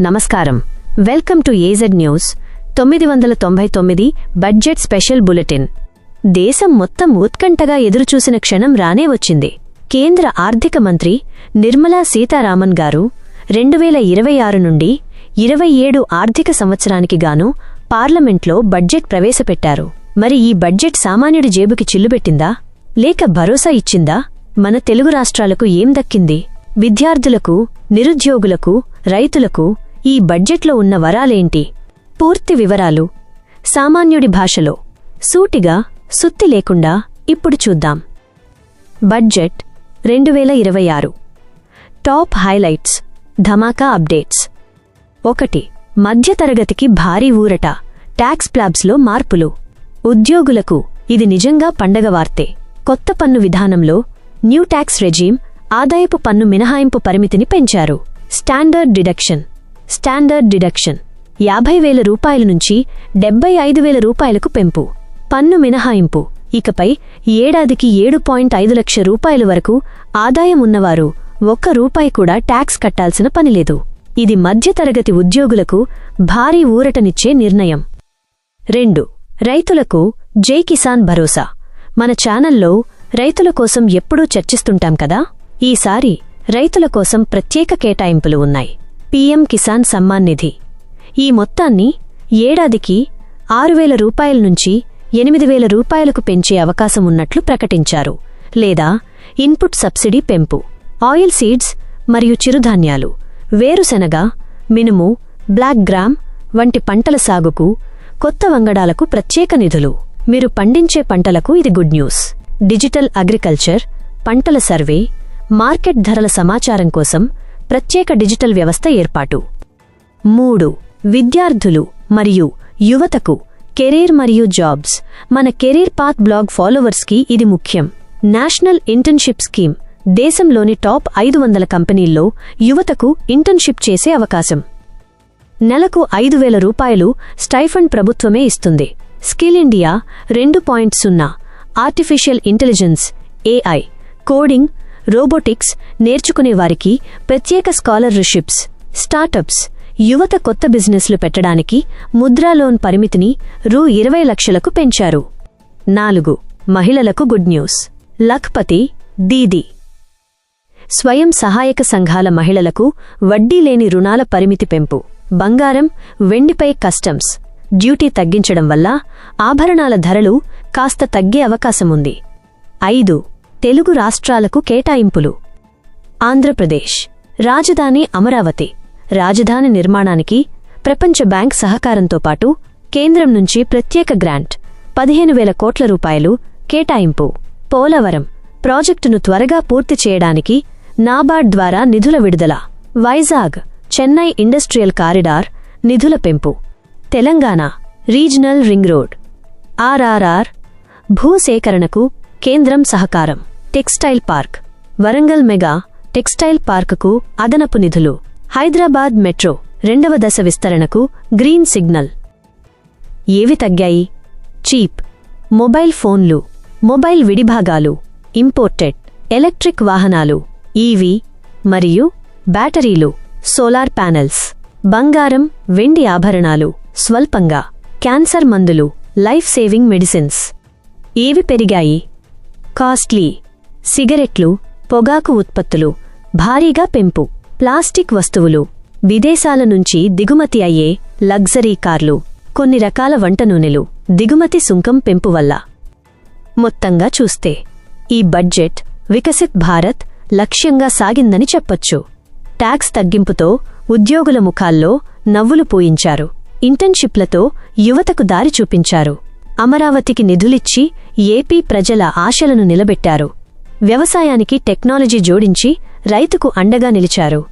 నమస్కారం. Welcome to AZ news తొమ్మిది వందల తొంభై తొమ్మిది బడ్జెట్ స్పెషల్ బులెటిన్. దేశం మొత్తం ఉత్కంఠగా ఎదురుచూసిన క్షణం రానే వచ్చింది. కేంద్ర ఆర్థిక మంత్రి నిర్మలా సీతారామన్ గారు రెండు వేల ఇరవై ఆరు నుండి ఇరవై ఏడు ఆర్థిక సంవత్సరానికి గాను పార్లమెంట్లో బడ్జెట్ ప్రవేశపెట్టారు. మరి ఈ బడ్జెట్ సామాన్యుడి జేబుకి చిల్లుబెట్టిందా? లేక భరోసా ఇచ్చిందా? మన తెలుగు రాష్ట్రాలకు ఏం దక్కింది? విద్యార్థులకు నిరుద్యోగులకు రైతులకు ఈ బడ్జెట్లో ఉన్న వరాలేంటి? పూర్తి వివరాలు సామాన్యుడి భాషలో. సూటిగా సుత్తి లేకుండా ఇప్పుడు చూద్దాం. బడ్జెట్ రెండు వేల ఇరవై ఆరు. టాప్ హైలైట్స్ ధమాకా అప్డేట్స్. ఒకటి మధ్యతరగతికి భారీ ఊరట ట్యాక్స్ ప్లాబ్స్లో మార్పులు. ఉద్యోగులకు ఇది నిజంగా పండగ వార్తే. కొత్త పన్ను విధానంలో న్యూ ట్యాక్స్ రెజీమ్ ఆదాయపు పన్ను మినహాయింపు పరిమితిని పెంచారు. Standard deduction. Standard deduction. యాభై వేల రూపాయల నుంచి డెబ్బై ఐదు వేల రూపాయలకు పెంపు. పన్ను మినహాయింపు. ఇకపై ఏడాదికి ఏడు పాయింట్ ఐదు లక్ష రూపాయల వరకు ఆదాయం ఉన్నవారు ఒక్క రూపాయి కూడా ట్యాక్స్ కట్టాల్సిన పనిలేదు ఇది మధ్యతరగతి ఉద్యోగులకు భారీ ఊరటనిచ్చే నిర్ణయం. రెండు. రైతులకు జై కిసాన్ భరోసా. మన ఛానల్లో రైతుల కోసం ఎప్పుడూ చర్చిస్తుంటాం కదా? ఈసారి రైతుల కోసం ప్రత్యేక కేటాయింపులు ఉన్నాయి. పీఎం కిసాన్ సమ్మాన్ నిధి. ఈ మొత్తాన్ని ఏడాదికి ఆరు వేల రూపాయల నుంచి ఎనిమిది వేల రూపాయలకు పెంచే అవకాశం ఉన్నట్లు ప్రకటించారు. లేదా ఇన్పుట్ సబ్సిడీ పెంపు ఆయిల్ సీడ్స్ మరియు చిరుధాన్యాలు వేరుశెనగ మినుము బ్లాక్ గ్రామ్ వంటి పంటల సాగుకు కొత్త వంగడాలకు ప్రత్యేక నిధులు. మీరు పండించే పంటలకు ఇది గుడ్ న్యూస్. డిజిటల్ అగ్రికల్చర్ పంటల సర్వే మార్కెట్ ధరల సమాచారం కోసం ప్రత్యేక డిజిటల్ వ్యవస్థ ఏర్పాటు. మూడు విద్యార్థులు మరియు యువతకు కెరీర్ మరియు జాబ్స్. మన కెరీర్ పాత్ బ్లాగ్ ఫాలోవర్స్కి ఇది ముఖ్యం. నేషనల్ ఇంటర్న్షిప్ స్కీమ్ దేశంలోని టాప్ ఐదు వందల కంపెనీల్లో యువతకు ఇంటర్న్షిప్ చేసే అవకాశం. నెలకు ఐదు వేల రూపాయలు స్టైఫండ్ ప్రభుత్వమే ఇస్తుంది. స్కిల్ ఇండియా రెండు పాయింట్ సున్నా artificial intelligence AI coding robotics నేర్చుకునే వారికి ప్రత్యేక స్కాలర్షిప్స్ స్టార్టప్స్ యువత కొత్త బిజినెస్లు పెట్టడానికి ముద్రా లోన్ పరిమితిని రూ ఇరవై లక్షలకు పెంచారు. నాలుగు మహిళలకు గుడ్ న్యూస్. లఖ్పతి దీదీ స్వయం సహాయక సంఘాల మహిళలకు వడ్డీ లేని రుణాల పరిమితి పెంపు. బంగారం వెండిపై కస్టమ్స్. డ్యూటీ తగ్గించడం వల్ల ఆభరణాల ధరలు కాస్త తగ్గే అవకాశముంది. ఐదు తెలుగు రాష్ట్రాలకు కేటాయింపులు. ఆంధ్రప్రదేశ్. రాజధాని అమరావతి. రాజధాని నిర్మాణానికి ప్రపంచ బ్యాంక్ సహకారంతో పాటు కేంద్రం నుంచి ప్రత్యేక గ్రాంట్ పదిహేను వేల కోట్ల రూపాయలు కేటాయింపు. పోలవరం. ప్రాజెక్టును త్వరగా పూర్తి చేయడానికి నాబార్డ్ ద్వారా నిధుల విడుదల. వైజాగ్. చెన్నై ఇండస్ట్రియల్ కారిడార్ నిధుల పెంపు. Telangana. Regional ring road. RRR. భూసేకరణకు కేంద్రం సహకారం. Textile park. Warangal mega textile పార్కుకు అదనపు నిధులు. హైదరాబాద్ మెట్రో రెండవ దశ విస్తరణకు గ్రీన్ సిగ్నల్. ఏవి తగ్గాయి? చీప్. మొబైల్ ఫోన్లు. మొబైల్ విడిభాగాలు. ఇంపోర్టెడ్. ఎలక్ట్రిక్ వాహనాలు. ఈవీ మరియు బ్యాటరీలు. Solar panels. బంగారం వెండి ఆభరణాలు. స్వల్పంగా. క్యాన్సర్ మందులు. Life saving medicines. ఏవి పెరిగాయి? కాస్ట్లీ. సిగరెట్లు పొగాకు ఉత్పత్తులు భారీగా పెంపు ప్లాస్టిక్ వస్తువులు విదేశాల నుంచి దిగుమతి అయ్యే లగ్జరీ కార్లు కొన్ని రకాల వంట నూనెలు దిగుమతి సుంకం పెంపు వల్ల. మొత్తంగా చూస్తే ఈ బడ్జెట్ వికసిత్ భారత్ లక్ష్యంగా సాగిందని చెప్పొచ్చు. ట్యాక్స్ తగ్గింపుతో ఉద్యోగుల ముఖాల్లో నవ్వులు పూయించారు. ఇంటర్న్షిప్లతో యువతకు దారి చూపించారు. అమరావతికి నిధులిచ్చి ఏపీ ప్రజల ఆశలను నిలబెట్టారు. వ్యవసాయానికి టెక్నాలజీ జోడించి రైతుకు అండగా నిలిచారు.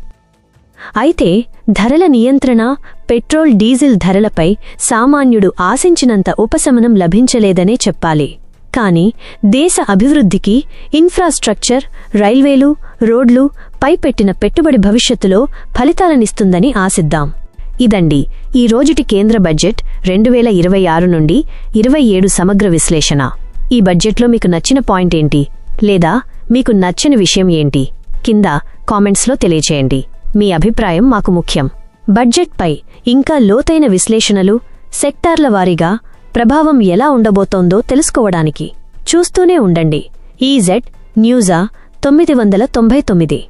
అయితే ధరల నియంత్రణ పెట్రోల్ డీజిల్ ధరలపై సామాన్యుడు ఆశించినంత ఉపశమనం లభించలేదనే చెప్పాలి. కాని దేశ అభివృద్ధికి ఇన్ఫ్రాస్ట్రక్చర్ రైల్వేలు రోడ్లు పైపెట్టిన పెట్టుబడి భవిష్యత్తులో ఫలితాలనిస్తుందని ఆశిద్దాం. ఇదండి ఈ రోజుటి కేంద్ర బడ్జెట్ రెండు వేల ఇరవై ఆరు నుండి ఇరవై ఏడు సమగ్ర విశ్లేషణ. ఈ బడ్జెట్లో మీకు నచ్చిన పాయింట్ ఏంటి? లేదా మీకు నచ్చని విషయం ఏంటి? కింద కామెంట్స్లో తెలియచేయండి. మీ అభిప్రాయం మాకు ముఖ్యం. బడ్జెట్పై ఇంకా లోతైన విశ్లేషణలు సెక్టార్ల వారీగా ప్రభావం ఎలా ఉండబోతోందో తెలుసుకోవడానికి చూస్తూనే ఉండండి. ఈజెడ్ న్యూజా తొమ్మిది వందల తొంభై తొమ్మిది.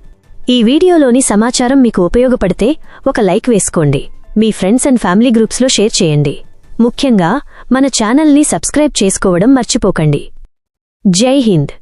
ఈ వీడియోలోని సమాచారం మీకు ఉపయోగపడితే ఒక లైక్ వేసుకోండి. మీ ఫ్రెండ్స్ అండ్ ఫ్యామిలీ గ్రూప్స్లో షేర్ చేయండి. ముఖ్యంగా మన ఛానల్ని సబ్స్క్రైబ్ చేసుకోవడం మర్చిపోకండి. జై హింద్.